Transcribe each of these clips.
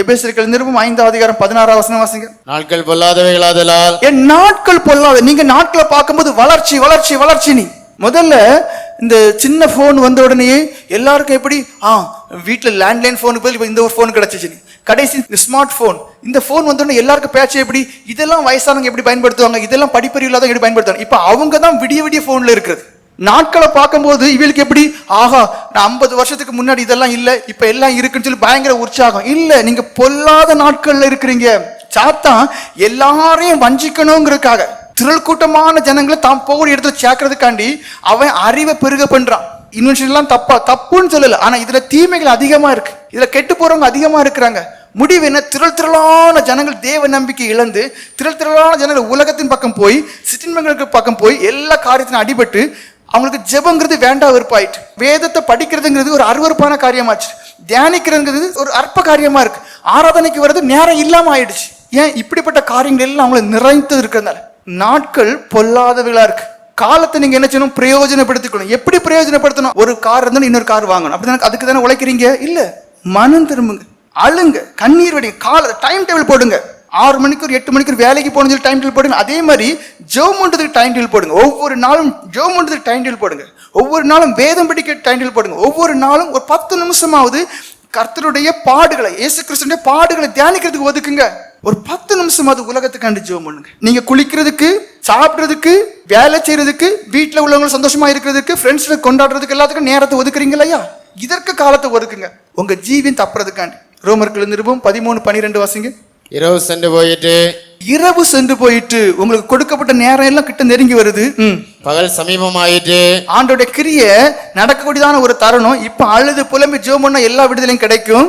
எபேசியர்கள் நிருபம் ஐந்தாவது அதிகாரம் பதினாறாம் வசனம் வாசிங்க. நாட்கள் பொல்லாதவைகளாதலால் என் நாட்கள் பொல்லாத நீங்க நாட்களை பார்க்கும்போது வளர்ச்சி வளர்ச்சி வளர்ச்சி நீ. முதல்ல இந்த சின்ன ஃபோன் வந்த உடனே எல்லாருக்கும் எப்படி? ஆ வீட்டில் லேண்ட்லைன் ஃபோனுக்கு பதில் இப்ப இந்த ஒரு ஃபோன் கிடைச்சிச்சு. கடைசி இந்த ஸ்மார்ட் ஃபோன் இந்த ஃபோன் வந்த உடனே எல்லாருக்கும் பேச்சு எப்படி? இதெல்லாம் வயசானவங்க எப்படி பயன்படுத்துவாங்க? இதெல்லாம் படிப்பறிவு இல்லாதவங்க எப்படி பயன்படுத்துவாங்க? இப்போ அவங்க தான் விடிய விடிய ஃபோனில் இருக்கிறது. நாட்களை பார்க்கும்போது இவளுக்கு எப்படி ஆகா நான் ஐம்பது வருஷத்துக்கு முன்னாடி இதெல்லாம் இல்லை இப்போ எல்லாம் இருக்குன்னு சொல்லி பயங்கர உற்சாகம். இல்லை நீங்கள் பொல்லாத நாட்களில் இருக்கிறீங்க. சாத்தான் எல்லாரையும் வஞ்சிக்கணுங்கிறதுக்காக திரள் கூட்டமான ஜனங்களை தாம் போகிற இடத்துல சேர்க்கறதுக்காண்டி அவன் அறிவை பெருக பண்ணுறான் இன்வென்ஷன்லாம் தப்பா தப்புன்னு சொல்லலை. ஆனால் இதில் தீமைகள் அதிகமாக இருக்கு. இதில் கெட்டு போகிறவங்க அதிகமாக இருக்கிறாங்க. முடிவு என்ன? திரள் திரளான ஜனங்கள் தேவ நம்பிக்கை இழந்து திரள் திரளான ஜனங்கள் உலகத்தின் பக்கம் போய் சிற்றின்பங்களுக்கு பக்கம் போய் எல்லா காரியத்திலும் அடிபட்டு அவங்களுக்கு ஜெபங்கிறது வேண்டாம் வெறுப்பாயிட்டு. வேதத்தை படிக்கிறதுங்கிறது ஒரு அருவருப்பான காரியமாச்சு. தியானிக்கிறதுங்கிறது ஒரு அற்ப காரியமா இருக்கு. ஆராதனைக்கு வர்றது நேரம் இல்லாம ஆயிடுச்சு. ஏன்? இப்படிப்பட்ட காரியங்கள் எல்லாம் அவங்கள நிறைந்து இருக்கிறதுனால. நாட்கள் பொல்லாதவைகளா இருக்கு. காலத்தை நீங்க என்ன செய்யணும்? பிரயோஜனப்படுத்திக்கணும். எப்படி பிரயோஜனப்படுத்தணும்? ஒரு கார் இருந்தாலும் இன்னொரு கார் வாங்கணும். அப்படிதானே? அதுக்கு தானே உழைக்கிறீங்க? இல்ல. மனம் திரும்புங்க. அழுங்க. கண்ணீர் வடிங்க. கால டைம் டேபிள் போடுங்க. ஆறு மணிக்கு ஒரு எட்டு மணிக்கு வேலைக்கு போகணும் சொல்லி டைம் டேபிள் போடுங்க. அதே மாதிரி ஜெபம் பண்ணுறதுக்கு டைம் டேபிள் போடுங்க. ஒவ்வொரு நாளும் ஜெபம் பண்ணுறதுக்கு டைம் டேபிள் போடுங்க. ஒவ்வொரு நாளும் வேதம் படிக்க டைம் டேபிள் போடுங்க. ஒவ்வொரு நாளும் ஒரு பத்து நிமிஷமாவது கர்த்தருடைய பாடுகளை இயேசு கிறிஸ்துடைய பாடுகளை தியானிக்கிறதுக்கு ஒதுக்குங்க. ஒரு பத்து நிமிஷமாவது உலகத்துக்காண்டி ஜெபம் பண்ணுங்க. நீங்க குளிக்கிறதுக்கு சாப்பிடுறதுக்கு வேலை செய்யறதுக்கு வீட்டில் உள்ளவங்க சந்தோஷமா இருக்கிறதுக்கு ஃப்ரெண்ட்ஸ்ல கொண்டாடுறதுக்கு எல்லாத்துக்கும் நேரத்தை ஒதுக்குறீங்க இல்லையா? இதற்கு காலத்தை ஒதுக்குங்க. உங்க ஜீவியம் தப்புறதுக்காண்டி. ரோமர்கள் நிருபம் பதிமூணு பன்னிரெண்டு வாசிங்க. இரவு சென்று போயிட்டு இரவு சென்று போயிட்டு உங்களுக்கு கொடுக்கப்பட்ட நேரம் எல்லாம் கிட்ட நெருங்கி வருது. பகல் சமீபமாயிட்டு ஆண்டோட கிரிய நடக்கக்கூடியதான ஒரு தருணம். இப்ப அழுது புலம்பி பண்ணா எல்லா விடுதலையும் கிடைக்கும்.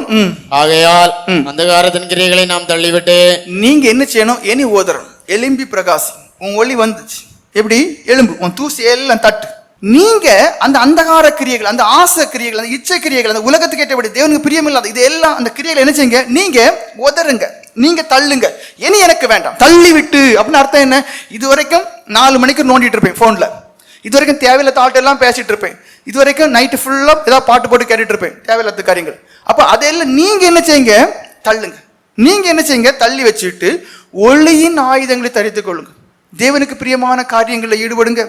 ஆகையால் அந்தகாரத்தின் கிரியைகளை நாம் தள்ளிவிட்டு நீங்க என்ன செய்யணும்? எனி ஓதரணும் எலும்பி பிரகாசி உன் ஒளி வந்துச்சு. எப்படி? எலும்பு. உன் தூசி எல்லாம் தட்டு. நீங்க அந்த அந்தகார கிரியைகள் அந்த ஆசை கிரியைகள் அந்த இச்சை கிரியைகள் அந்த உலகத்துக்கு ஏற்றபடி தேவனுக்கு பிரியமில்லாத இது எல்லாம் அந்த கிரியைகள் என்ன செய்யுங்க? நீங்க உதறுங்க. நீங்க தள்ளுங்க. இனி எனக்கு வேண்டாம். தள்ளி விட்டு அப்படின்னு அர்த்தம் என்ன? இது வரைக்கும் நாலு மணிக்கு நோண்டிட்டு இருப்பேன் போன்ல இது வரைக்கும் தேவையில்லாத ஆள்கிட்ட எல்லாம் பேசிட்டு இருப்பேன். இது வரைக்கும் நைட்டு ஃபுல்லா ஏதாவது பாட்டு போட்டு கேட்டுட்டு இருப்பேன். தேவையில்லாத காரியங்கள். அப்ப அதெல்லாம் நீங்க என்ன செய்யுங்க? தள்ளுங்க. நீங்க என்ன செய்யுங்க? தள்ளி வச்சுட்டு ஒளியின் ஆயுதங்களை தரித்துக் கொள்ளுங்க. தேவனுக்கு பிரியமான காரியங்களில் ஈடுபடுங்க.